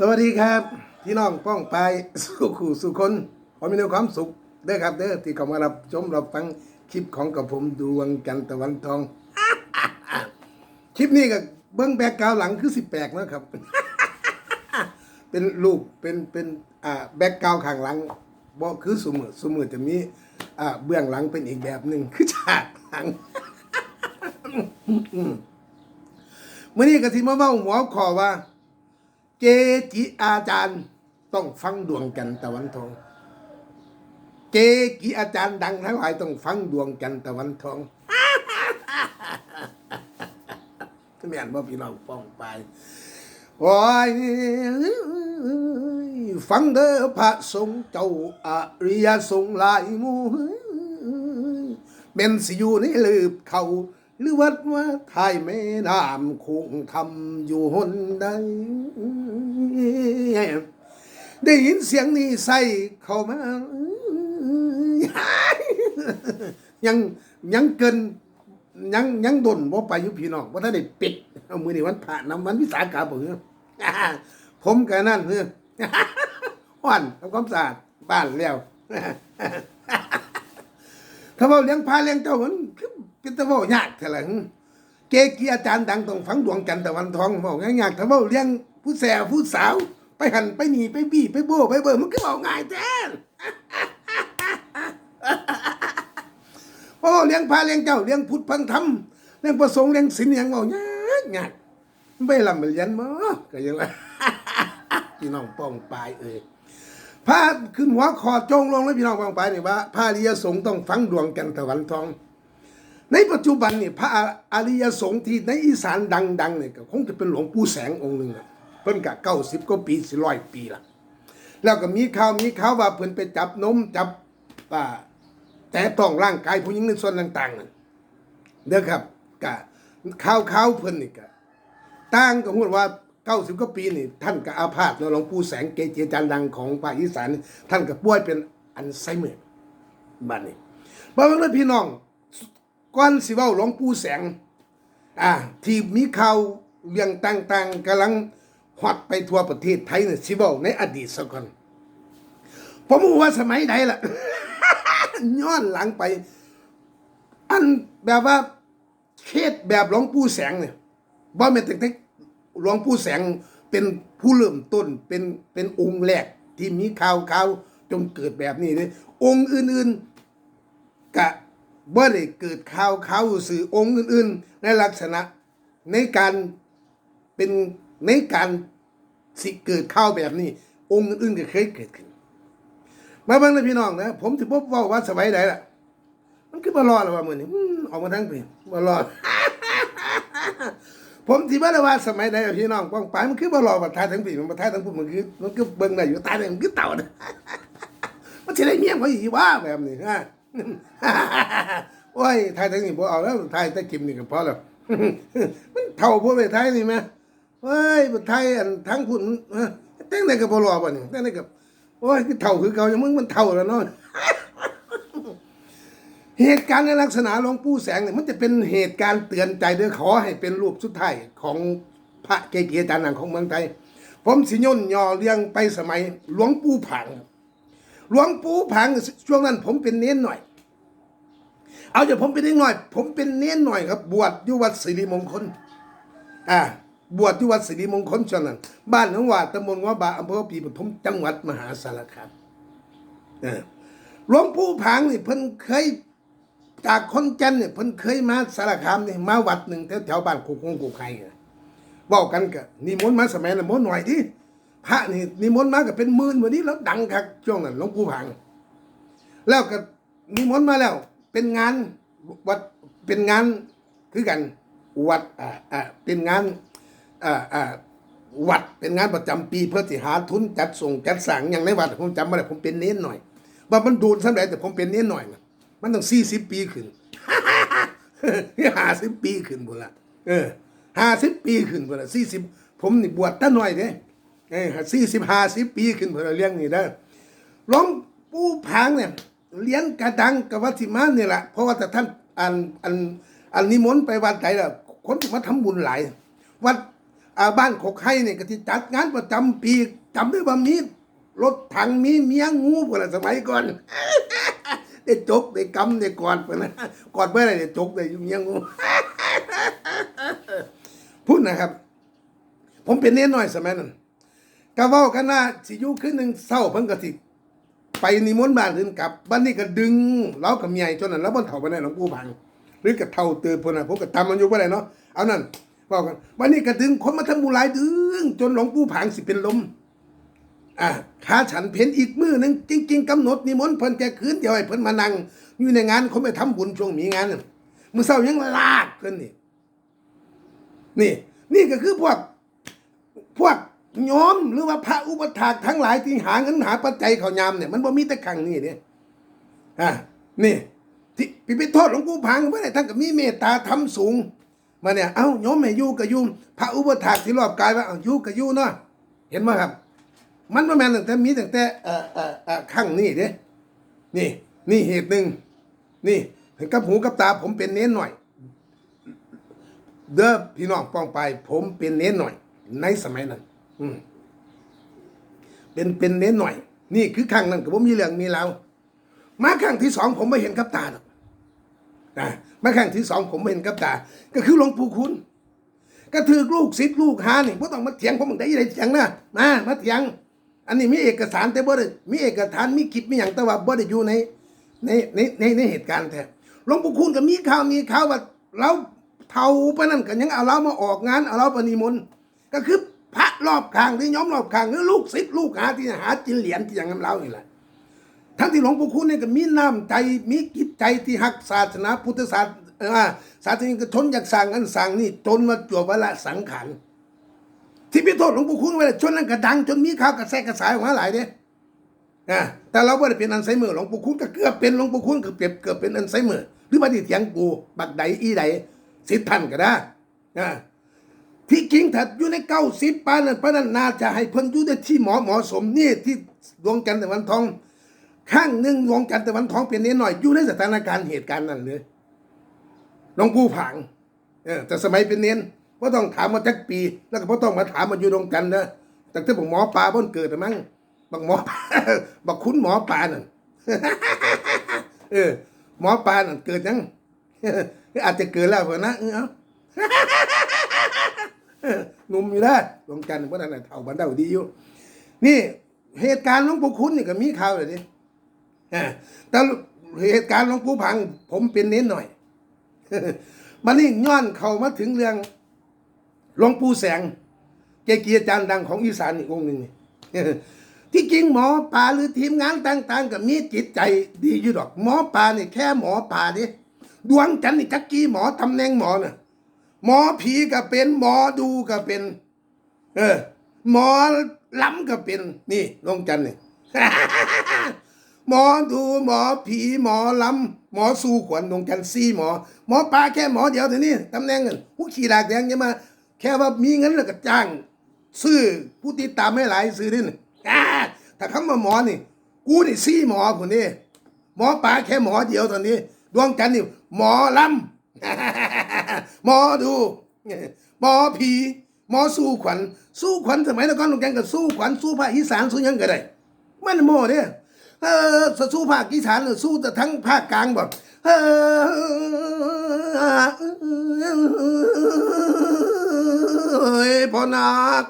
สวัสดีครับพี่น้องป้องไปายสู่ขู่สู่คนขอมีความสุขเด้อครับเด้อที่เข้ามารับชมรับฟังคลิปของกับผมดวงจันทร์ตะวันทอง คลิปนี้ก็เบื้องแบกกราวหลังคือสิบแปกนะครับ เป็นรูปเป็นเป็นอ่าแบกกราวข้างหลังบ่คือสมือสมือจะมีอ่าเบื้องหลังเป็นอีกแบบหนึ่งคือฉากหลังเมื่อนี้ก็สิมาเว้าหัวขอว่า เกจิอาจารย์ต้องฟังดวงกันตะวันทอง เกจิอาจารย์ดังทั้งหลายต้องฟังดวงกันตะวันทองแม่นบ่พี่น้องป้องไปโอ้ยฟังเด้อพระสงฆ์เจ้าอริยสงฆ์หลายมู่แม่นสิอยู่ในลืบเขา หรือวัดว่าไทยแม่น้ำคงทำอยู่หนใดได้ยินเสียงนี้ใส่เข้ามา ยังยังเกินยังยังดนบ่ไปอยู่พี่น้องว่าถ้าได้ปิดเอามือนี่วันผ่านน้ำวันวิสาขาผมเนี่ยผมกันนั่นเพื่อห้อนทำความสะอาดบ้านแล้วถ้าเว่าเลี้ยงพาเลี้ยงเจ้ามันคือเป็ตะว่ายากเท่าไหร่เกกีอาจารย์ดังต้องฟังดวงจันทร์ตะวันทองบอกง่ายๆถ้าเว่าเลี้ยงผู้แสวผู้สาว ไปหันไปหนีไปบี้ไปโบ้ไปเบิ่มันก็บอกง่ายแท้โอ้เลี้ยงพาเลี้ยงเจ้าเลี้ยงพุทธพังธรรมเลี้ยงประสงค์เลี้ยงศีลอย่างเงายากยากไม่ลำเรียนมั้ก็ยังไงพี่น้องป้องปลายเอ่ยพระขึ้นหัวคอจงลงแล้วพี่น้องป้องปลายนี่ว่าพระอริยสงฆ์ต้องฟังดวงกันตะวันทอง ในปัจจุบันเนี่ยพระอริยสงฆ์ที่ในอีสานดังๆเนี่ยก็คงจะเป็นหลวงปู่แสงองค์หนึ่งเพิ่นกะเก้าสิบกว่าปีสิร้อยปีละแล้วก็มีข่าวมีข่าวว่าเพิ่นไปจับนมจับอ่าแต่ต้องร่างกายผู้หญิงในส่วนต่างๆนั่นเด้อครับกะข้าวข้าวเพิ่นนี่กะต่างก็พูดว่าเก้าสิบกว่าปีนี่ท่านก็อาพาธเนาะหลวงปู่แสงเกจิอาจารย์ดังของภาคอีสานท่านก็ป่วยเป็นอัลไซเมอร์บัดนี้บ่ว่าเลยพี่น้อง ก่อนสิเว้าหลวงปู่แสงอ่าที่มีข่าวเรื่องต่างๆกำลังฮอตไปทั่วประเทศไทยเนี่ยสิเว้าในอดีตซะก่อนผมรู้ว่าสมัยใดล่ะ ย้อนหลังไป อันแบบว่าเคสแบบหลวงปู่แสงเนี่ยบ่แม่นแต่แต่หลวงปู่แสงเป็นผู้เริ่มต้นเป็นเป็นองค์แรกที่มีข่าวข่าวจนเกิดแบบนี้เลยองค์อื่น ๆกะ บ่ได้เกิดข่าวข่าวสื่อองค์อื่น ๆ ในลักษณะในการเป็นในการสิเกิดข่าวแบบนี้ องค์อื่นๆก็เคยเกิดขึ้น มาบิ่งเลยพี่น้องนะผมถือว่าว่าว่าสมัยใดล่ะ มันคือบ่รอดหรอว่ามือนี้ออกมาทั้งปีบ่รอดผมสิบ่ได้ว่าสมัยใดพี่น้องป้องไปมันคือบ่รอดว่าทายทั้งปีมันบ่ทายทั้งพุ่มันคือมันคือเบิ่งได้อยู่ตายได้มันคือเต่านะมันสิได้เมียเขาอีว่าแบบนี้ฮะ โอ้ยทายทั้งนี้บ่เอาแล้วทายแต่กิมนี่ก็พอแล้วมันเท่าพวกไปทายนี่แม่เฮ้ยบ่ทยอันทั้งพุ่นเอ้อแต่งได้ก็บ่รอดบ่นี่แต่งได้ก็โอ้ยคือเท่าคือเก่าอย่างมึงมันเท่าแล้วเนาะเหตุการณ์ในลักษณะหลวงปู่แสงเนี่ยมันจะเป็นเหตุการณ์เตือนใจเด้อขอให้เป็นรูปสุดท้ายของพระเกจิอาจารย์หนังของเมืองไทยผมสิย่นย่อเรียงไปสมัยหลวงปู่ผัง หลวงปู่ผังช่วงนั้น ผมเป็นเน้นหน่อย เอาจาผมเป็นเน้นหน่อย ผมเป็นเน้นหน่อยครับ บวชอยู่วัดสิริมงคล อ่าบวชที่วัดสิริมงคลช่วงนั้น บ้านหนองหวาดตำบลว่าบาอำเภอปีปทุมจังหวัดมหาสารคามหลวงปู่ผางนี่เพิ่นเคยจากคนจันเนี่ยเพิ่นเคยมาสารคามนี่มาวัดหนึ่งแถวแถวบ้านกุกงกุกไข่น่ะบอกกันกะนิมนต์มาสมัยนั้นมนต์หน่อยดิ พระนี่นิมนต์มาก็เป็นหมื่นวันนี้แล้วดังคักช่วงนั้นหลวงปู่ผางแล้วก็นิมนต์มาแล้ว เป็นงานวัดเป็นงานคือกันวัดอ่าอ่าเป็นงานอ่าอ่าวัดเป็นงานประจำปีเพื่อที่หาทุนจัดส่งจัดสั่งอย่างในวัดผมจำม่ได้ผมเป็นเน้นหน่อยว่ามันดูดสำเร็จแต่ผมเป็นเน้นหน่อยนะมันต้องสี่สิบปีขึ้นห้าสิบปีขึ้นบุละเออห้าสิบปีขึ้นบุละสี่สิบผมนี่บวชตั้งหน่อยเด้ เออสี่สิบห้าสิบปีขึ้นบุละเรื่องนี้ได้อหลวงปู่ผางเนี่ยเลี้ยงกระดังกับวัดสิมาเนี่ยแหละเพราะว่าแต่ท่านอันอันอันนิมนต์ไปวัดไหนล่ะคนที่มาทำบุญหลายวัดอ่าบ้านขกไห้เนี่ยก็ที่จัดงานประจำปีจำได้ว่ามีรถถังมีเมียงูพวกนั้นสมัยก่อนได้จกได้กำได้กอดพวกนั้นกอดเมื่อไรได้จกได้เมียงูพูดนะครับ ผมเป็นเน้นหน่อยสมัยนั้น ก็เว้ากันว่าสิอยู่คืนหนึ่งเศร้าเพิ่นก็สิไปนิมนต์บ้านอื่นกลับบ้านนี้ก็ดึงเรากับเมียจนนั้นแล้วบ่เฒ่าไปไหนหลวงปู่พัง หรือกับเฒ่าเตือนพุ่นน่ะผมก็ตามมันอยู่บ่ได้เนาะเอานั่นเว้ากันวันนี้ก็ดึงคนมาทำบุญหลายดึง จนหลวงปู่พังสิเป็นลมอ่าขาฉันเพ้นอีกมือหนึงจริง ๆกำหนดนิมนต์เพิ่นแก่คืนเดี๋ยวให้เพิ่นมานั่งอยู่ในงานเขาไปทำบุญช่วงมีงานมือเช้ายังลากเพิ่นนี่นี่ นี่ก็คือพวกพวก โยมหรือว่าพระอุปถากทั้งหลายที่หาเงินหาปัจจัยเขายามเนี่ยมันบ่มีแต่ครั้งนี้เนี่ยอะนี่ที่พี่ไปโทษหลวงปู่พังเมื่อไหร่ท่านก็มีเมตตาทำสูง มาเนี่ยเอ้าโยมไม่ยู่ก็อยู่พระอุปถากที่รอบกายว่าเอ้ายู่ก็อยู่เนาะเห็นไหมครับ มันบ่แม่นตั้งแต่มีตั้งแต่เอ่อเอ่อเอ่อครั้งนี้เด้นี่ นี่เหตุหนึ่งนี่เห็นกับหูกับตาผมเป็นเน้นหน่อย เด้อพี่น้องป้องไป ผมเป็นเน้นหน่อย ในสมัยนั้น อืมเป็นเป็นเน้นหน่อย นี่คือครั้งนั้นกับผมมีเรื่องมีราวมาครั้งที่สองผมไม่เห็นกับตาหรอกนะมาครั้งที่สองผมไม่เห็นกับตา ก็คือหลวงปู่คุณก็ถือลูกศิษย์ลูกหานี่บ่ต้องมาเถียงผมมึงได้ยังไงเถียงนะมามาเถียง อันนี้มีเอกสารแต่บ่ได้มีเอกสารมีคลิปมีหยังแต่ว่าบ่ได้อยู่ในในในในในเหตุการณ์แท้หลวงปู่คุณก็มีข่าวมีข่าวว่าเราเท่าปนนั้นก็ยังเอาเรามาออกงานเอาเราปนิมนต์ก็คือ พระรอบข้างที่ย้อมรอบข้างหรือลูกศิษย์ลูกหาที่หาจินเหรียญที่อย่างนั้นเรานี่แหละทั้งที่หลวงปู่คุณเนี่ยก็มีน้ำใจมีจิตใจที่หักศาสนาพุทธศาสนาศาสนิกชนอยากสั่งอันสั่งนี่จนมาจวบวละสังขารที่พิโทษหลวงปู่คุณไว้ชนนั้นก็ดัง จนมีข่าวกระแสกระสายออกมาหลายเด้อ่าแต่เราไม่ได้เป็นอันไซเมอร์หลวงปู่คุณก็เกือบเป็นหลวงปู่คุณก็เปรียบเกือบเป็นอันไซเมอร์หรือมาที่เถียงกูบักใดอีใดสิทธิ์ท่านก็ได้อ่า ที่จริงถ้าอยู่ในเก้าสิบปานนั้นปานนั้นนาจะให้เพิ่นอยู่ในที่หมอหมาะสมนี่ที่ดวงจันทร์ตะวันทอง ข้างหนึ่งดวงจันทร์ตะวันทองเป็นนิดหน่อยอยู่ในสถานการณ์เหตุการณ์นั้นเลยหลวงปู่ผางเออแต่สมัยเป็นเน้นว่าต้องถามมาจักปี แล้วก็บ่ต้องมาถามมาอยู่ดวงจันทร์นะแต่ถ้าบอกหมอปลาเพิ่นเกิดน่ะมั้งบักหมอปลาบักคุณหมอปลานั่นเออ หมอปลานั่นเกิดยังอาจจะเกิดแล้วเพิ่นนะเออ หนุ่มอยู่ได้ดวงจันทร์เพราะนั่นนะเท่าบันเดาดีอยู่ นี่เหตุการณ์หลวงปู่คุณนี่ก็มีข่าวเลยดิอ่แต่เหตุการณ์หลวงปู่พัง ผมเป็นเน้นหน่อยมันนี่ย้อนเข้ามาถึงเรื่องหลวงปู่แสง เกจิอาจารย์ดังของอีสานอีกองค์หนึ่งที่จริงหมอปลาหรือทีมงานต่าง ๆก็มีจิตใจดีอยู่ดอก หมอปลานี่แค่หมอปลาดิดวงจันทร์นี่จักกี้หมอตำแหน่งหมอน่ะ หมอผีก็เป็น หมอดูก็เป็น เออ หมอล้ำก็เป็น นี่ลงจันนี่หมอดูหมอผีหมอล้ำหมอสู้ขวัญลงจันซี่หมอ หมอปลาแค่หมอเดียวเท่านี้ตำแหน่งเงินผู้ขี่ดากแดงยังมา แค่ว่ามีเงินแล้วก็จ้าง ซื้อผู้ติดตามให้หลายซื้อนี่อ่าถ้าคำว่าหมอนี่ กูนี่ซี่หมอคนนี้หมอปลาแค่หมอเดียวตอนนี้ ดวงจันนี่หมอลำ หมอดูหมอผีหมอสู้ขวัญสู้ขวัญสมัยตะก่อนลงแกงก็สู้ขวัญสู้ภาคอีสานสู้ยังก็ได้มันโม่เนี่ยเออสู้ภาคอีสานหรือสู้แต่ทั้งภาคกลางบ่เออพ่อนาค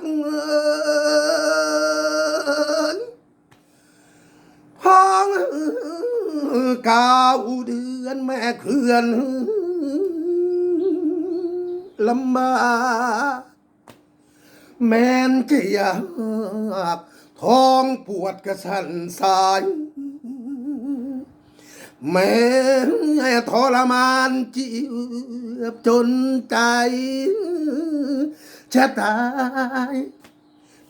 พ้องกาวเดือนแม่เขื่อน ลำบากแม่นจะยากท้องปวดกระสันสายแม่ทรมานจีบจนใจจะตาย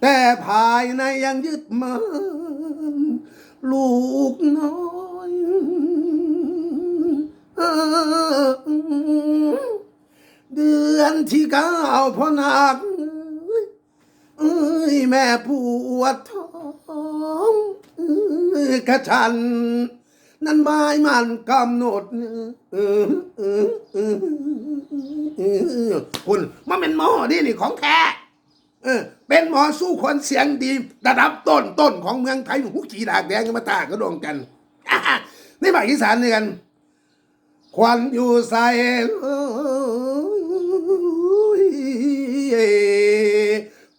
แต่ภายในยังยึดมันลูกน้อย เดือนที่เก้าพ่อนักเอ้ยแม่ปวดท้องกระชัน นั่นหมายมันกำหนดคุณมันเป็นหมอดินี่ของแท้เออเป็นหมอสู้คนเสียงดีระดับต้นต้นของเมืองไทยหูขี่ดากแดงมาตากระดวงกัน ในภาคอีสานเนี่ยกัน ควันอยู่ใส่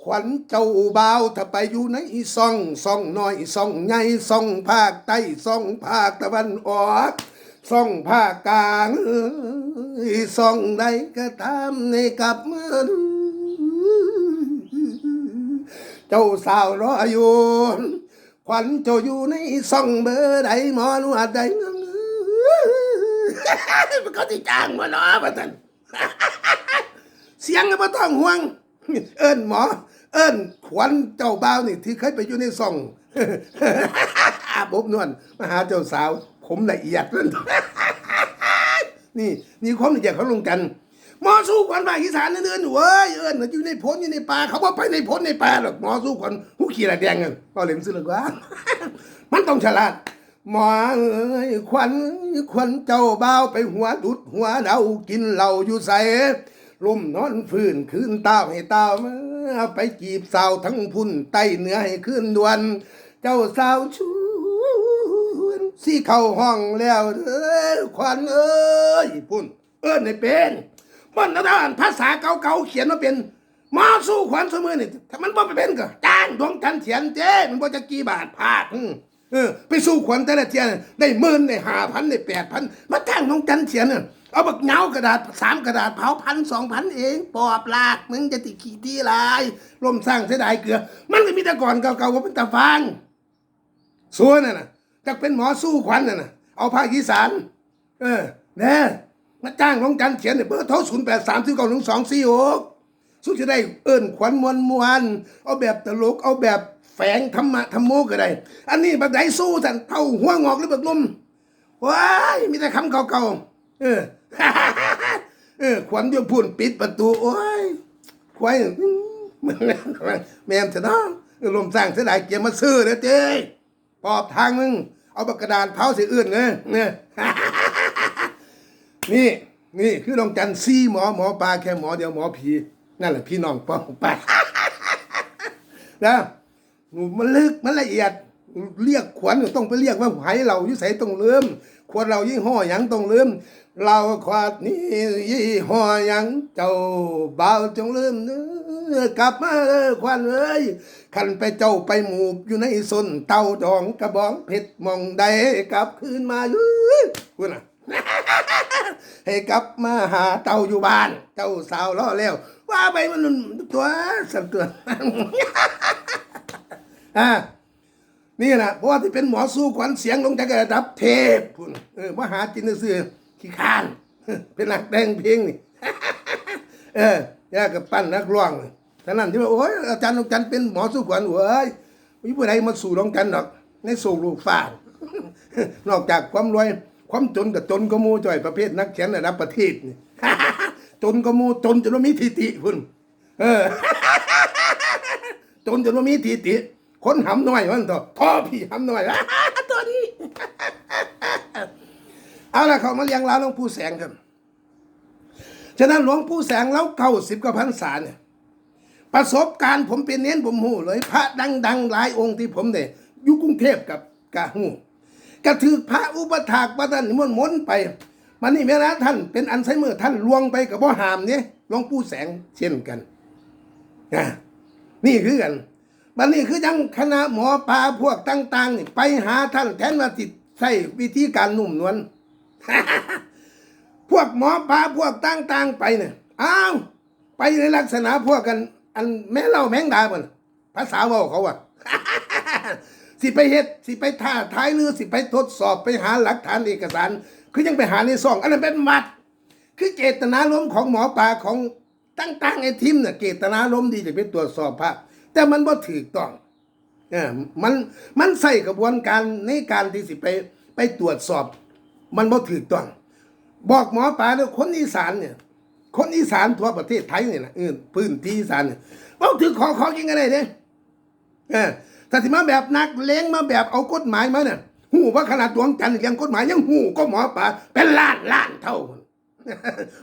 ขวัญเจ้าบ่าวถ้าไปอยู่ในซ่องซ่องน้อยซ่องใหญ่ซ่องภาคใต้ซ่องภาคตะวันออกซ่องภาคกลางซ่องใดก็ตามในกับมือเจ้าสาวรออยู่ขวัญเจ้าอยู่ในซ่องเบอร์ใดหมอนวดใดมัน เขาที่จ้างมาเนาะมาท่านเสียงก็บ่ต้องห่วง เอิ้นหมอ เอิ้นขวัญเจ้าบ่าวนี่ ที่เคยไปอยู่ในซ่องอาบอบนวลมาหาเจ้าสาว ผมละเอียดนั่นนี่นี่ความละเอียดเขาลงกันหมอสู้ขวัญภาคอีสานนั่อนเว้ยเอิ้นอยู่ในพลอยู่ในป่าเขาบ่ไปในพลในป่าหรอกหมอสู้ขวัญหูขี้ระแดงกันก็เล่นซื้อหรอกว่า มันต้องฉลาด หมอเอ้ยขวัญขวัญเจ้าบ่าวไปหัวดุดหัวเดากินเหล้าอยู่ใส่ลุ่มนอนฟื้นคืนเต้าให้เต้ามาไปจีบสาวทั้งพุ่นไต้เหนือให้ขึ้นดวน เจ้าสาวชวนสิเข้าห้องแล้วเด้อขวัญเอ้ยพุ่น เอิ้นให้เป็นมันนะอ่านภาษาเก่าๆเขียนมาเป็นหมาสู้ขวัญเสมอนี่ถ้ามันบ่ไปเป็นก็จ้างดวงจันทร์เขียนเจ้มันบ่จะกี่บาทพาดอืม เออไปสู้ขวัญแต่ละเทียนได้หมื่นได้ห้าพันได้แปดพันมาจ้างดวงจันเขียนน่ะเอาบักเงากระดาษสามกระดาษเผาพันสองพันเองปอบลากมึงจะติขี้ที่ลายล่มสร้างเสียดายเกลือ มันก็มีแต่ก่อนเก่าๆว่าเป็นตาฟังส่วนน่ะนะจะเป็นหมอสู้ขวัญน่ะนะเอาภาคอีสานเออแน่มาจ้างน้องจันเขียนเนี่ยเบอร์โทรศูนย์แปดสามสี่เก้าหนึ่งสองสี่หกสู้จะได้เอิ้นขวัญมวลมวลเอาแบบตลกเอาแบบ ฝงธรรมะธรรมโมก็ได้ อันนี้แบบไหนสู้สันเท่าหัวงอกหรือแบบนมว้ายมีแต่คำเก่าๆเออเออขวัญโยพูนปิดประตู โอ้ยควายมันแม่มจะน้องลมสร้างเสียดายเกียมาซื้อเด้อเจ้ปอบทางมึง เอาปากกระดานเผาเสียอื่นเงยเนี่ยนี่ นี่คือดวงจันซีหมอหมอปลาแค่หมอเดียวหมอผีนั่นแหละพี่น้องป้องปลานะ มันลึกมันละเอียด เรียกขวัญต้องไปเรียกว่าไหเรายู่ใส่ต้องเลื่มขวดเรายี่ห้อยังต้องเลื่มเราขวดนี้ยี่ห้อยังเจ้าบ่าวจงลืมเนื้อกลับมาเออควันเอ้ยขันไปเจ้าไปหมูบอยู่ในสนเต่าดองกระบองเพชรมองใดกลับคืนมาเอยู่พูดน่ะให้กลับมาหาเต่าอยู่บ้าน เจ้าสาวล้อแล้ว ว่าไปมันตัวสันตัว อ่านี่นะเพราะว่าที่เป็นหมอสู้ขวัญเสียงลงจากระดับเทพพุ่นเออมหาจินซื่อขี้ข้านเป็นนักแต่งเพลงนี่เออยากับปั้นนักร้องท่านั้นที่ว่าโอ้ยอาจารย์ลงจันเป็นหมอสู้ขวัญเว้ยมีผู้ใดมาสู่ลงจันทร์ดอก ในสู่ลูกฟ้านอกจากความรวย ความจนกับจนก็มูจ่อยประเภทนักเขียนระดับประเทศนี่จนก็มูจนจนว่ามีทิฏฐิพุ่นเออจนจนว่ามีทิฏฐิ คนหำน้อยมันต่อท่อพี่หำน้อยตัวนี้ เอาละเขามาเลี้ยงร้านหลวงปู่แสงครับฉะนั้นหลวงปู่แสงแล้วเก้าสิบกว่าพรรษาเนี่ยประสบการณ์ผมเป็นเน้นผมหูเลยพระดังๆหลายองค์ที่ผมเนี่ยอยู่กรุงเทพกับกะหูกระถือพระอุปถากประท่านนิมนต์มนไปมันนี่แม่นะท่านเป็นอันไซเมอร์ท่านลวงไปกับบ่หามเนี่ยหลวงปู่แสงเช่นกันนะนี่คือกัน มันนี่คือยังคณะหมอปลาพวกต่างๆนี่ไปหาท่านแทนว่าติใช้วิธีการนุ่มนวลพวกหมอปลาพวกต่างๆไปเนี่ยอ้าวไปในลักษณะพวกกัน อันแม่เล่าแมงดาเนภาษาเว่าเขาอะสิไปเฮ็ดสิไปท่าท้ายหรือสิไปทดสอบไปหาหลักฐานเอกสาร คือยังไปหาในซองอันนั้นเป็นมัด คือเจตนาลมของหมอปลาของตั้งๆไอ้ทีมเนี่ยเจตนาลมดีจะไปตรวจสอบพระ แต่มันบ่ถูกต้องเออมันมันใส่กระบวนการในการที่สิไปไปตรวจสอบ มันบ่ถูกต้อง บอกหมอปลาเนี่ยคนอีสานเนี่ย คนอีสานทั่วประเทศไทยเนี่ยนะเออพื้นที่อีสานเนี่ยเอาถือขอขอกินกันได้เด้เออถ้าสิมาแบบนักเลงมาแบบเอากฎหมายมาเนี่ยหูว่าขนาดดวงจันทร์เรียงกฎหมายยังหูก็หมอปลาเป็นล้านล้านเท่า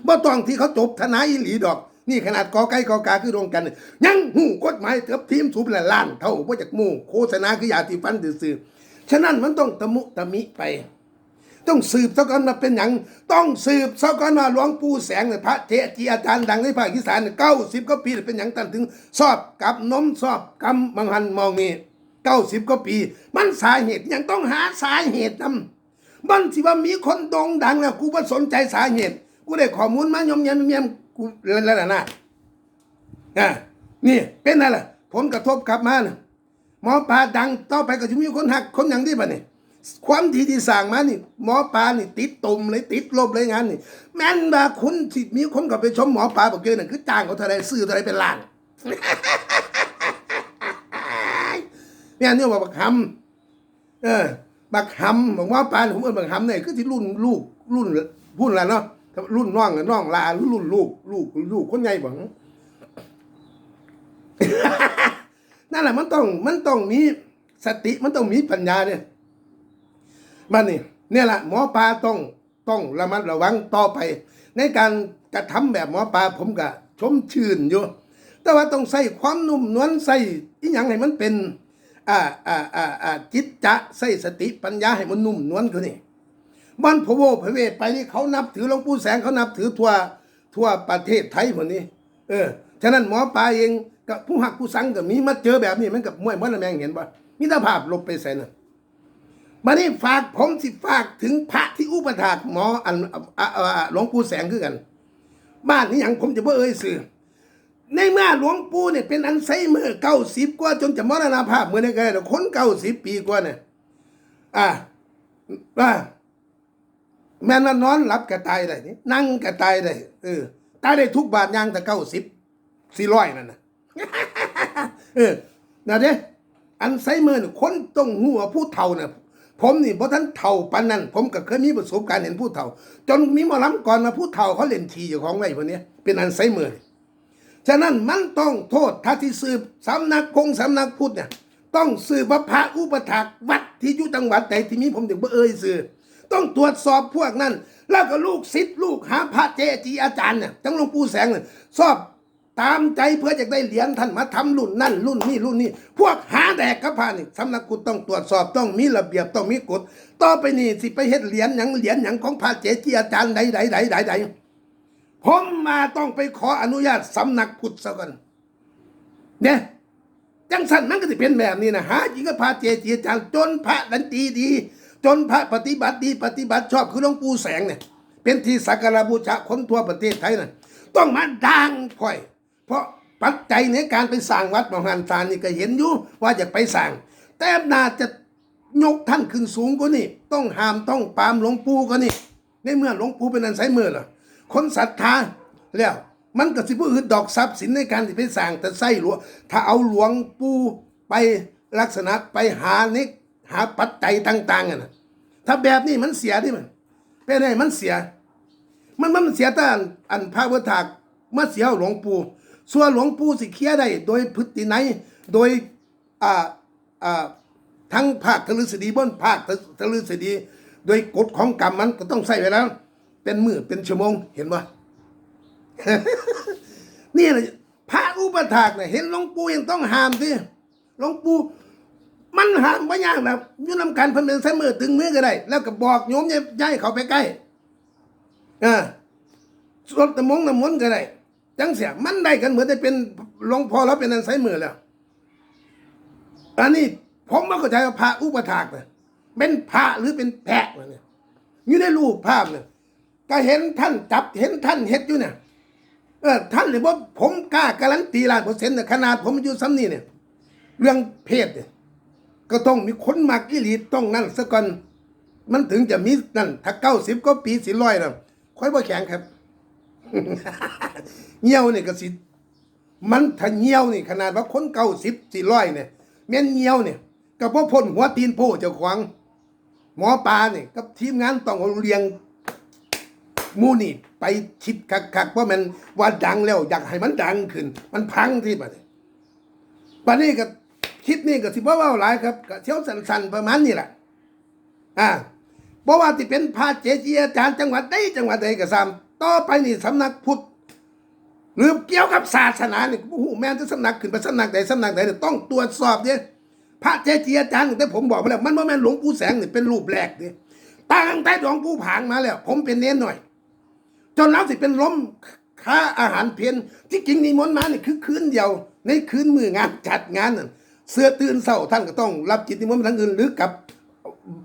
บ่ต้องที่เขาจบทนายอีหลีดอก นี่ขนาดกอไก่กอกาคือรวมกัน ยังหูกฎหมายเถือบทีมสูบละล้านเท่าว่าจากมู่โฆษณาคือยาที่ฟันซื่อๆฉะนั้นมันต้องตะมุตะมิไป ต้องสืบซะก่อนมาเป็นอย่างต้องสืบซะก่อนว่าหลวงปู่แสงเนี่ยพระเทจีอาจารย์ดังในภาคอีสานเก้าสิบกว่าปีเป็นอย่างตันถึงสอบกับนมสอบกำมังหันมองมีเก้าสิบกว่าปี มันสาเหตุยังต้องหาสาเหตุนำมันสิว่ามีคนโด่งดังแล้วกูว่าสนใจสาเหตุ กูได้ข้อมูลมายอมแยมยมยม กูแล้วนะนะอะนี่เป็นอะไรผลกระทบกลับมานะหมอปลาดังต่อไปก็จะมีคนหักคนอย่างที่บ้านี่ยความดีที่สั่งมานี่ หมอปลานี่ ติดตุ่มเลยติดลบเลยงานนี่ แม่นว่าคุณสิมีคนก็ไปชมหมอปลาบอกเกินน่ะคือจ้างเขาเท่าไรซื้อเท่าไรเป็นล้านแม่เนี่ยว่าบักคำเออบักคำบอกว่าปลาผมเอินบักคำเนี่ยคือที่รุ่นลูกรุ่นพูดแล้วเนาะ รุ่นน้องกับน้องลารุ่นลูกลูกลูกคนใหญ่บังนั่นแหละมันต้องมันต้องมีสติมันต้องมีปัญญาเนี่ยมันนี่เนี่ยแหละหมอปลาต้องต้องระมัดระวังต่อไป ในการกระทำแบบหมอปลาผมก็ชมชื่นอยู่ แต่ว่าต้องใส่ความนุ่มนวลใส่อีหยังให้มันเป็น อ่าอ่าอ่าอ่าจิตจะใส่สติปัญญาให้มันนุ่มนวลคือนี่ มันพะโวพระเวทไปนี่เขานับถือหลวงปู่แสงเขานับถือทั่วทั่วประเทศไทยหมดนี้ เออ ฉะนั้นหมอปลาเองกับผู้หักผู้สังก็มีมาเจอแบบนี้มันกับมวยมันละแมงเห็นปะมีแตาภาพลบไปใส่น่ะมานี่ฝากผมสิฝากถึงพระที่อุปถากหมออันหลวงปู่แสงคือกัน บ้านนี้อย่างผมจะบ่เอ่ยสื่อในเมื่อหลวงปู่เนี่ยเป็นอันไซเมอร์เก้าสิบกว่าจนจะมรณภาพเมื่อนในกันเลยคนเก้าสิบปีกว่าเนี่ยอะอะ แม่นว่านอนหลับก็ตายได้นี่นั่งก็ตายได้เออตายได้ทุกบาทยางแต่เก้าสิบสี่ร้อยนั่นนะเออนะเด้อันไซเมอร์นี่คนต้องหัวผู้เฒ่าเนี่ยผมนี่เพราะท่านเฒ่าปานนั้น ผมก็เคยมีประสบการณ์เห็นผู้เฒ่า จนมีหมอลำก่อนมาผู้เฒ่าเขาเล่นทีอยู่ของไว้พวกนี้เป็นอันไซเมอร์ฉะนั้นมันต้องโทษถ้าที่สืบสำนักคงสำนักพุทธเนี่ยต้องสืบว่าพระอุปถากวัดที่อยู่จังหวัดไหนที่มีผมถึงบ่เอ่ยสือ ต้องตรวจสอบพวกนั้น แล้วก็ลูกศิษย์ลูกหาพระเจจีอาจารย์เนี่ยจังหลวงปู่แสงเนี่ยสอบตามใจเพื่อจะได้เหรียญท่านมาทำรุ่นนั่นรุ่นนี้รุ่นนี้ พวกหาแดกกระพานี่สำนักกุฎต้องตรวจสอบต้องมีระเบียบต้องมีกฎต่อไปนี่สิไปเฮ็ดเหรียญหยังเหรียญหยังของพระเจจีอาจารย์ใดใดใดใดใดผมมาต้องไปขออนุญาตสำนักพุทธซะก่อนเนี่ยจังสันมันก็จะเป็นแบบนี้นะหาจิงก็พระเจจีอาจารย์จนพระดันตีดี จนพระปฏิบัติดีปฏิบัติชอบคือหลวงปู่แสงเนี่ยเป็นที่สักการบูชาคนทั่วประเทศไทยน่ะต้องมาดังพ่อย เพราะปัจจัยในการไปสร้างวัดมหันตานี่ก็เห็นอยู่ว่าจะไปสร้าง แต่นาจะยกท่านขึ้นสูงกว่านี่ต้องห้ามต้องปามหลวงปู่ก็นี่ในเมื่อหลวงปู่เป็นอันไซเมื่อล่ะคนศรัทธาแล้วมันก็สิบ่อึดดอกทรัพย์สินในการที่ไปสร้างแต่ไส้หลวงถ้าเอาหลวงปู่ไปลักษณะไปหานิก หาปัจจัยต่างๆอะนะถ้าแบบนี้มันเสียที่มันเป็นไงมันเสีย มันมันเสียแต่อันอันพระพุทธากมาเสียหลวงปู่ส่วนหลวงปู่สิเคลียได้โดยพฤติไหนโดยอ่าอ่าทั้งภาคทฤษฎีบนภาคทฤษฎีโดยกฎของกรรมมันก็ต้องใส่ไว้แล้ว เป็นมือเป็นชั่วโมงเห็นปะนี่แหละพระอุปถากเนี่ยเห็นหลวงปู่ยังต้องห้ามสิหลวงปู่ มันห้ามไม่ยากนะอยุ่นำการพันเป็นเสมอถึงมือก็ได้ แล้วก็บอกโยมย่าอย่าให้เขาไปใกล้อ่าสวดน้ำมงน้ำมนก็ได้จังเสียมันได้กันเหมือนได้เป็นหลวงพ่อแล้วเป็นอันไซมือแล้ว อันนี้ผมไม่เข้าใจว่าพระอุปถากเนี่ยเป็นพระหรือเป็นแพะเนี่ยอยู่ในรูปภาพเนี่ยก็เห็นท่านจับเห็นท่านเฮ็ดอยู่เนี่ยเออท่านหรือว่าผมกล้าการันตีล้านเปอร์เซ็นต์เนี่ยขนาดผมอยู่ซ้ำนี่เนี่ย เรื่องเพศเนี่ย ก็ต้องมีคนมากกิลีต้องนั่นซะก่อนมันถึงจะมีนั่นถ้าเก้าสิบก็ปีสิร้อยนะค่อยบ่แข็งครับเงี้ยวนี่ก็สิมันถ้าเงี้ยวนี่ขนาดว่าคนเก้าสิบสี่ร้อยเนี่ยแม่นเงี้ยวเนี่ยก็เพราะพ่นหัวตีนโพเจ้าของหมอปลาเนี่ยกับทีมงานต้องเอาเรียงมูนี่ไปชิดคักๆว่ามันว่าดังแล้ว อยากให้มันดังขึ้น มันพังที่บัดนี้บัดนี้ก็ คิดนี่ก็สิบ่เว้าหลายครับก็เที่ยวสั้นๆประมาณนี้แหละอ่าเพราะว่าที่เป็นพระเจจีอาจารย์จังหวัดใดจังหวัดใดก็ซ้ำต่อไปนี่สำนักพุทธหรือเกี่ยวกับศาสนาเนี่ยโอ้โหแม่นจะสำนักขึ้นไปสำนักใดสำนักใดเนี่ยต้องตรวจสอบเนี่ยพระเจจีอาจารย์แต่ผมบอกมาแล้วมันว่าแม่นหลวงปู่แสงเนี่ยเป็นรูปแรกเนี่ยตั้งแต่หลวงปู่ผางมาแล้ว ผมเป็นเน้นหน่อย จนแล้วสิเป็นล้มค่าอาหารเพียนที่จริงนิมนต์มาเนี่ยคือคืนเดียว ในคืนมืองานจัดงานน่ะ เสื้อตื่นเศร้าท่านก็ต้องรับจิตนิมนต์ทั้งอื่นหรือกับ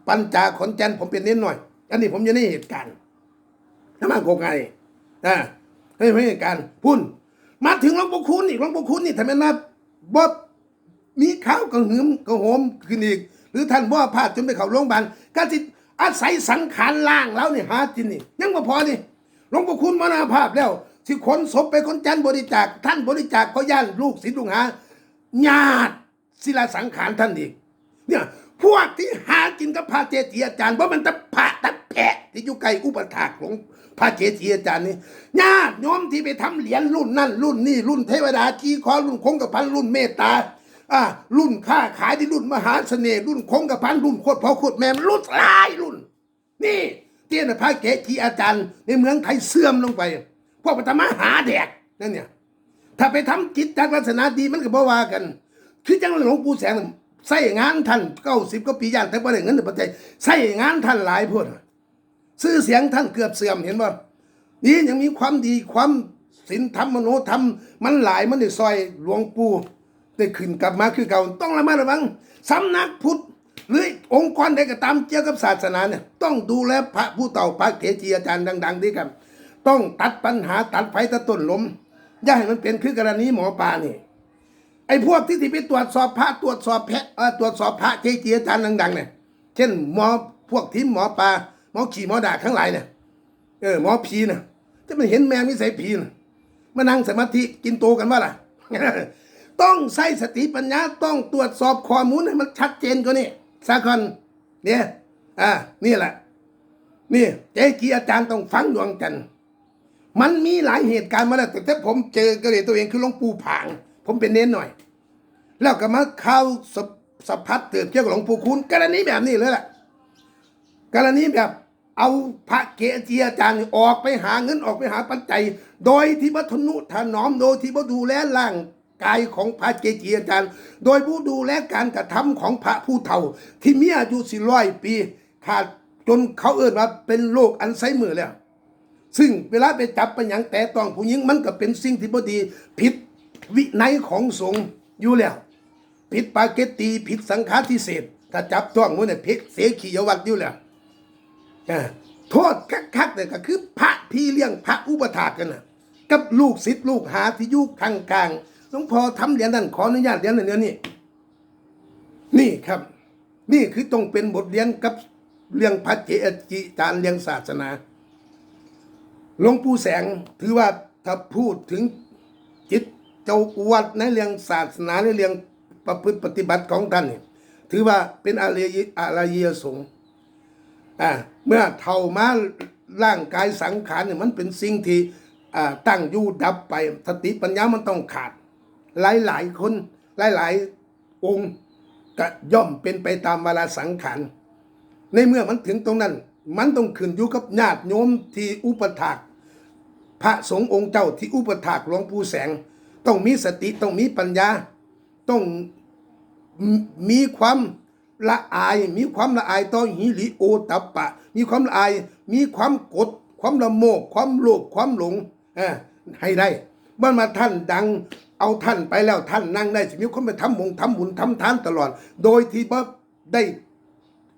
ปัญจาขอนแก่นผมเป็นเน้นหน่อย อันนี้ผมอยู่ในเหตุการณ์น้ำมันโกงไงอ่าให้ไม่เหตุการณ์พุ่น มาถึงหลวงปู่คุณอีกหลวงปู่คุณนี่ทำไมนะบ่มีข้าวกระหืมกระโหมขึ้นอีก หรือท่านว่าพลาดจนไปเข้าโรงพยาบาลก็จิตอาศัยสังขารล่างแล้วนี่หาจินนี่ยังไม่พอนี่หลวงปู่คุณมรณภาพแล้วสิขนศพไปคนจันบริจาคท่านบริจาคเพราะย่านลูกศิษย์ลูกหาญาติ ศิลาสังขารท่านอีก เนี่ยพวกที่หากินกับพระเจดีย์อาจารย์เพราะมันตะพะตะแปะที่อยู่ใกล้อุปถากของพระเจดีย์อาจารย์นี่ญาติโยมที่ไปทำเหรียญรุ่นนั่นรุ่นนี่รุ่นเทวดาจีคอรุ่นคงกระพันรุ่นเมตตาอ่ารุ่นค้าขายที่รุ่นมหาเสน่ห์รุ่นคงกระพันรุ่นโคตรพ่อโคตรแม่มรุ่นลายรุ่น นี่เตี้ยนพระเกจีอาจารย์ ในเมืองไทยเสื่อมลงไปพวกมันทำมาหาแดกนั่นเนี่ยถ้าไปทำกิจจากลักษณะดีมันก็บ่ว่ากัน คือจังหลวงปู่แสงใส่งานท่านเก้าสิบก็ปีย่างแต่บ่ได้เงินในปัจจัยใส่งานท่านหลายพวดชื่อเสียงท่านเกือบเสื่อมเห็นว่านี่ยังมีความดีความศีลธรรมมโนธรรมมันหลายมันได้ซอยหลวงปู่ได้ขึ้นกลับมาคือเก่าต้องระมัดระวังสำนักพุทธหรือองค์กรใดก็ตามเกี่ยวกับศาสนาเนี่ยต้องดูแลพระผู้เต่าพระเกจิอาจารย์ดัง ๆด้วยกันต้องตัดปัญหาตัดไฟตะต้นลมอย่าให้มันเป็นคือกรณีหมอปลานี่ อ้พวกที่ที่ไปตรวจสอบพระตรวจสอบแพะตรวจสอบพระเกจิอาจารย์ดังๆเนี่ยเช่นหมอพวกทีมหมอปลาหมอขี่หมอด่าทั้งหลายเนี่ยเออหมอผีน่ะจะมันเห็นแมวมิสัยผีน่ะมานั่งสมาธิกินโตกันว่าล่ะ ต้องใช้สติปัญญาต้องตรวจสอบข้อมูลให้มันชัดเจนกว่านี้สักคนเนี่ยอ่านี่แหละ นี่เจ๊กีอาจารย์ต้องฟังดวงกัน มันมีหลายเหตุการณ์มาแล้วแต่ถ้าผมเจอกระเดตัวเองคือหลวงปู่ผาง ผมเป็นเน้นหน่อย แล้วก็มาเข้าสสะพัดเตือนเกี่ยวกับหลวงปู่คุณกรณีแบบนี้เลยแหละกรณีแบบเอาพระเกจิอาจารย์ออกไปหาเงินออกไปหาปัจจัย โดยที่วัฒนุถนอมโดยที่บ่ดูแลร่างกายของพระเกจิอาจารย์ โดยผู้ดูแลการกระทำของพระผู้เฒ่า ที่มีอายุสี่ร้อยปี ขาดจนเขาเอ่นว่าเป็นโรคอัลไซเมอร์แล้ว ซึ่งเวลาไปจับไปหยังแต่ต้องผู้หญิงมันก็เป็นสิ่งที่บ่ดีผิดวินัยของสงฆ์อยู่แล้ว ผิดปาเกตตีผิดสังฆาทิเศษถ้าจับต้องมันเนี่ยผิดเสขียวัตอยู่แล้วอ่าโทษคักๆเนี่ยก็คือพระพี่เลี้ยงพระอุปถากันนะกับลูกศิษย์ลูกหาที่อยู่ข้างกลางหลวงพ่อทำเหรียญนั่นขออนุญาตเหรียญนั่นเดี๋ยวนี้นี่ครับ นี่คือต้องเป็นบทเรียนกับเรื่องพระเจจิจาร์เรื่องศาสนาหลวงปู่แสงถือว่าถ้าพูดถึงจิตเจ้าวัดในเรื่องศาสนาในเรื่อง ประพฤติปฏิบัติของท่านเนี่ยถือว่าเป็นอริยอริยสงฆ์อ่าเมื่อเท่ามาร่างกายสังขารเนี่ยมันเป็นสิ่งที่อ่าตั้งอยู่ดับไปสติปัญญามันต้องขาด หลายหลายคนหลายหลายองค์ก็ย่อมเป็นไปตามเวลาสังขารในเมื่อมันถึงตรงนั้น มันต้องขึ้นอยู่กับญาติโยมที่อุปถากพระสงฆ์องค์เจ้าที่อุปถากหลวงปู่แสง ต้องมีสติต้องมีปัญญา ต้องมีความละอาย มีความละอายต่อหิริโอตัปปะ มีความละอาย มีความกด ความละโมบความโลภความหลงอ่อให้ได้เมื่อมาท่านดังเอาท่านไปแล้วท่านนั่งได้สิมีคนไปทำมงทำบุญทำทานตลอด โดยที่บ่ได้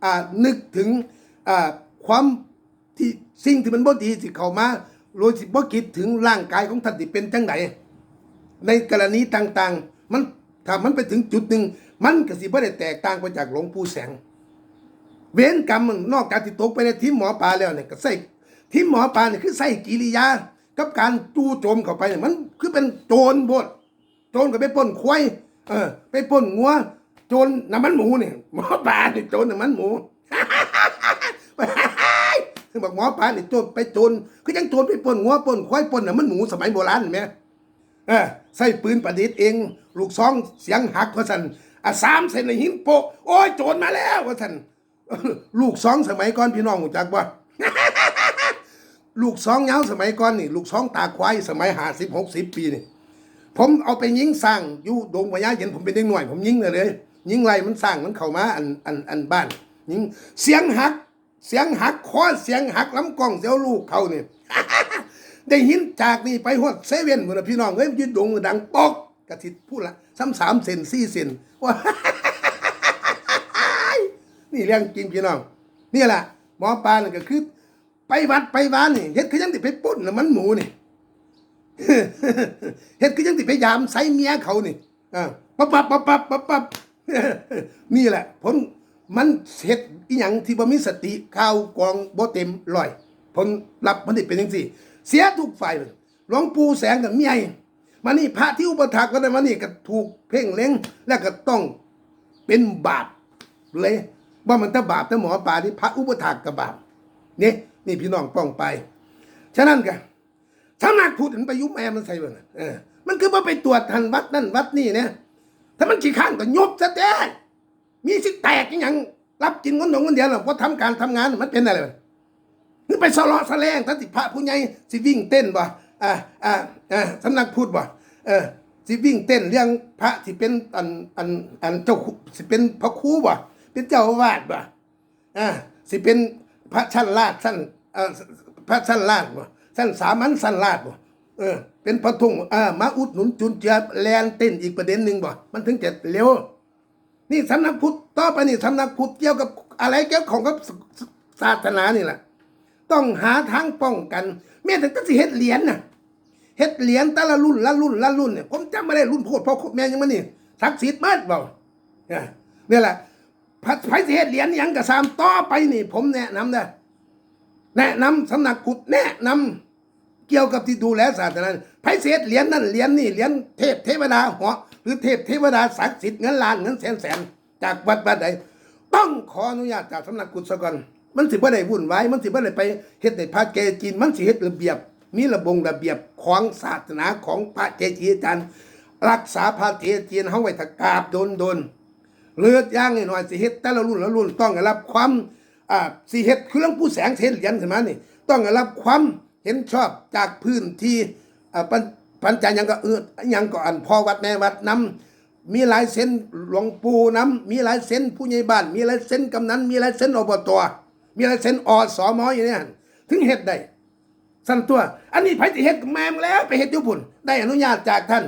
อ่านึกถึงความที่สิ่งที่มันบ่ดีที่เข้ามาโดยที่บ่คิดถึงร่างกายของท่านที่เป็นจังไดในกรณีต่างๆ มัน ถ้ามันไปถึงจุดหนึ่งมันก็สิบ่ได้แตกต่างไปจากหลวงปู่แสง เวรกรรมมันนอกจากที่ตกไปในทีมหมอปลาแล้วเนี่ยก็ใส่ทีมหมอปลาเนี่ยคือใส่กิริยา กับการจู่โจมเข้าไปเนี่ยมันคือเป็นโจรบดโจรก็ไปป้นควายเออ ไปป้นงัวโจรน้ำมันหมูเนี่ยหมอปลาเนี่ยโจรน้ำมันหมูบอกหมอปลาเนี่ยโจรไปโจรคือยังโจรไปป้นงัวป้นควายป้นน้ำมันหมูสมัยโบราณเห็นไหม เออใส่ปืนประดิษฐ์เอง ลูกซองเสียงหักว่าสันอะสามเซนในหินโปะโอ้ยโจรมาแล้วว่าสันลูกซองสมัยก่อนพี่น้องรู้จักว่ลูกสองเงาสมัยก่อนนี่ ลูกสองตาควายสมัยหาสิบหกสิบปีนี่ผมเอาไปยิงสร้างอยู่ดงพญาเย็นผมเป็นเด็กหน่อยผมยิงเลยเลยยิงไรมันสร้างมันเข้ามาอันอันอันบ้านยิงเสียงหัก เสียงหักคอเสียงหักลำกล้องเสียวลูกเขาเนี่ย ได้ยินจากนี่ไปฮอดเซเว่นหมดนพี่น้องเอ้ยยืดดงดังปอกกระติดพูดละซ้ำสามเซนสี่เซนว่านี่เรื่องจริงพี่น้องนี่แหละหมอปลานี่ก็คือ ไปวัดไปบ้านนี่เฮ็ดคือยังติไปปล้นน้ำมันหมูนี่เฮ็ดคือยังติไปยามใส่เมียเขานี่อ่าปั๊บปั๊บปั๊บปั๊บปั๊บปั๊บนี่แหละผลมันเฮ็ดอีหยังที่บ่มีสติข้าวกองบ่เต็มร้อยผลลัพธ์มันได้เป็นจังซี่ เสียทุกฝ่ายเลยหลวงปู่แสงกับเมียมานี่พระที่อุปถากก็ได้มานี่ก็ถูกเพ่งเล็งแล้วก็ต้องเป็นบาปเลยว่ามันถ้าบาปถ้าหมอปลาที่พระอุปถากกับบาปนี่นี่พี่น้องป้องไปฉะนั้นกันสำนักพูดถึงไปยุบแม่มันใส่บ่น่ะเออมันคือว่าไปตรวจทันวัดนั่นวัดนี่เนี่ยถ้ามันขี้ข้านก็ยบซะแต่มีสิแตกอหยังรับกินคนหนงคนเดียวหรอกเพราะทำการทำงานมันเป็นอะไรวะ นี่ไปสลอสะแลงท่านสิพระผู้ใหญ่สิวิ่งเต้นบ่อ่าอ่าอ่าสำนักพูดบ่เออสิวิ่งเต้นเรื่องพระที่เป็นอันอันอันเจ้าคุสิเป็นพระครูบ่เป็นเจ้าอาวาสบ่อ่าสิเป็นพระชั้นลาดชั้นเอ่อพระชั้นลาดบ่ชั้นสามัญชั้นลาดบ่เออเป็นพระทุ่งอ่ามาอุดหนุนจุนเจือแลนเต้นอีกประเด็นหนึ่งบ่มันถึงจะเร็วนี่สำนักพุทธต่อไปนี่สำนักพุทธเกี่ยวกับอะไรเกี่ยวของกับศาสนานี่แหละ ต้องหาทางป้องกัน แม้แต่ก็สิเฮ็ดเหรียญน่ะเฮ็ดเหรียญแต่ละรุ่นละรุ่นละรุ่นเนี่ยผมจำไม่ได้รุ่นโพดพ่อแม่ยังมานี่ศักดิ์สิทธิ์มากเปล่าเนี่ยนี่แหละพระไผสิเฮ็ดเหรียญยังกระซามต่อไปนี่ ผมแนะนำนะแนะนำสำนักพุทธแนะนำเกี่ยวกับที่ดูแลศาสนาไพเศษเหรียญนั่นเหรียญนี่เหรียญเทพเทวดาหัวหรือเทพเทวดาศักดิ์สิทธิ์เงินล้านเงินแสนแสนจากวัดวัดใดต้องขออนุญาตจากสำนักกุศลก่อน มันสิบ่ได้วุ่นวายมันสิบ่ได้ไปเฮ็ดในพระเกจีนมันสิเฮ็ดระเบียบ มีระบงระเบียบของศาสนาของพระเกจิอาจารย์รักษาพระเกจีนเฮาไว้ถ้ากราบโดนโดนๆเลือดย่างหน่อยสิเฮ็ดแต่ละรุ่นละรุ่นต้องรับความอ่าสิเฮ็ดคือหลวงปู่แสงเทศเหรียญขึ้นมานี่ ต้องรับความเห็นชอบจากพื้นที่อ่าปัญปัญจายังก็เออยังก็อันพ่อวัดแม่วัดนํมีหลายเส้นหลวงปู่นํมีหลายเส้นผู้ใหญ่บ้าน มีหลายเส้นกำนันมีหลายเส้นอบต มีหลายเส้นอสอมอยู่เนี่ยถึงเฮ็ดได้สั่นตัว อันนี้ไผสิเฮ็ดแม่มแล้วไปเฮ็ดอยู่พุ่น ได้อนุญาตจากท่าน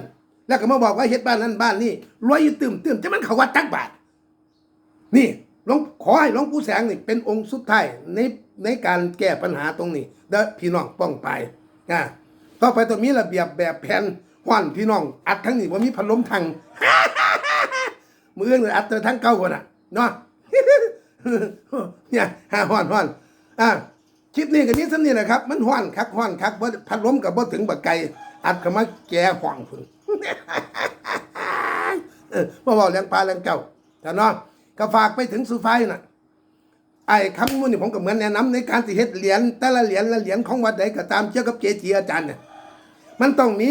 แล้วก็มาบอกว่าเฮ็ดบ้านนั้นบ้านนี้รวยอยู่ตื่มตื่มจะมันเขาวัดจักบาท นี่หลวงขอให้หลวงปู่แสงนี่เป็นองค์สุดท้ายในในการแก้ปัญหาตรงนี้เด้อพี่น้องป้องไปอ่าต่อไปต้องมีระเบียบแบบแผนห้อนพี่น้อง อัดทั้งนี้ว่ามีพัดลมทังมือเลยอัดเจอทั้งเก้าคนอะเนาะ เนี่ยหาห้อนห้อนอ่าคลิปนี้กับนี้สำนี่แหละครับ มันห้อนคักห้อนคักบ่พัดล้มกับบ่ถึงบักไก่อัดเข้ามาแก่ห้องพุ่นเออมาบอกเรื่องปลาเรื่องเก่าแต่เนาะก็ฝากไปถึงสุไฟน่ะไอ้คำมูลนี่ผมก็เหมือนแนะนำในการสิเฮ็ดเหรียญแต่ละเหรียญละเหรียญของวัดใดก็ตามเกี่ยวกับเจจีอาจารย์เนี่ยมันต้องมี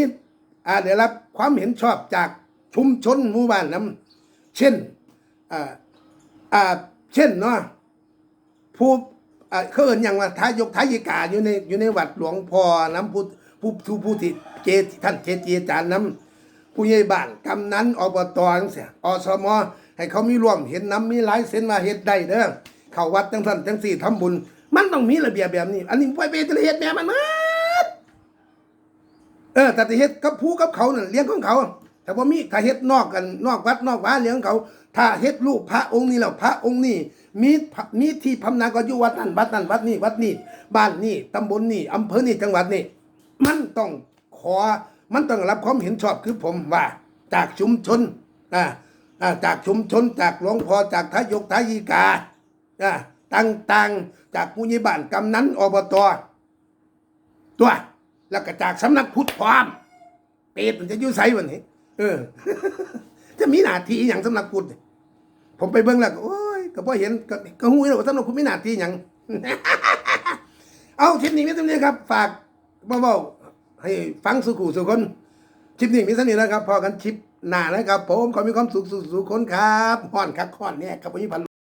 อ่าได้รับความเห็นชอบจากชุมชนหมู่บ้านนั้นเช่นอ่าอ่า เช่นเนาะผู้อ่าเขาเอิ้นหยังว่าทายกทายิกาอยู่ในอยู่ในวัดหลวงพ่อน้ำผู้ผู้ผู้ผู้ที่เจท่านเจจีอาจารย์น้ำผู้ใหญ่บ้านกำนันอบตจังเสียอสมให้เขามีร่วมเห็นน้ำมีหลายเส้นมาเฮ็ดได้เด้อเข้าวัดจังซั่นจังสี่ทำบุญ มันต้องมีระเบียบแบบนี้ อันนี้ไปไปจะเฮ็ดแม่มันมาดเออแต่เฮ็ดกับผู้กับเขาเนั่นเลี้ยงของเขา แต่ว่ามีถ้าเฮ็ดนอกกันนอกวัดนอกวาเลี้ยงของเขา ถ้าเฮ็ดรูปพระองค์นี้แล้วพระองค์นี้มีมีที่พำนักก็อยู่วัดนั้นวัดนั้นวัดนี้วัดนี้บ้านนี้ตำบลนี้อำเภอนี้จังหวัดนี้มันต้องขอมันต้องรับความเห็นชอบคือผมว่า จากชุมชนอ่าอ่าจากชุมชนจากหลวงพ่อจากทายกทายิกาอ่าต่างๆ จากผู้ใหญ่บ้านกำนันอบตตัว แล้วก็จากสำนักพุทธความเปรตมันจะยู่ไสวันนี้ เออ จะมีหน้าที่อย่างสำนักพุทธ ผมไปเบิ่งแล้วก็โอ้ยก็พอเห็นก็ก็หูแล้วว่าสำนับคุณไม่หนาที่อหย่างเอาคลิปนี้มีเท่านี้ครับ ฝากมาบอกให้ฟังสุขุสุคนคลิปนี้มีเท่านี้นะครับพอกันคลิปหน้านะครับ ผมขอมีความสุขสุขสุขคนครับห่อนครับห่อนเนี่ยครับผมมีพัน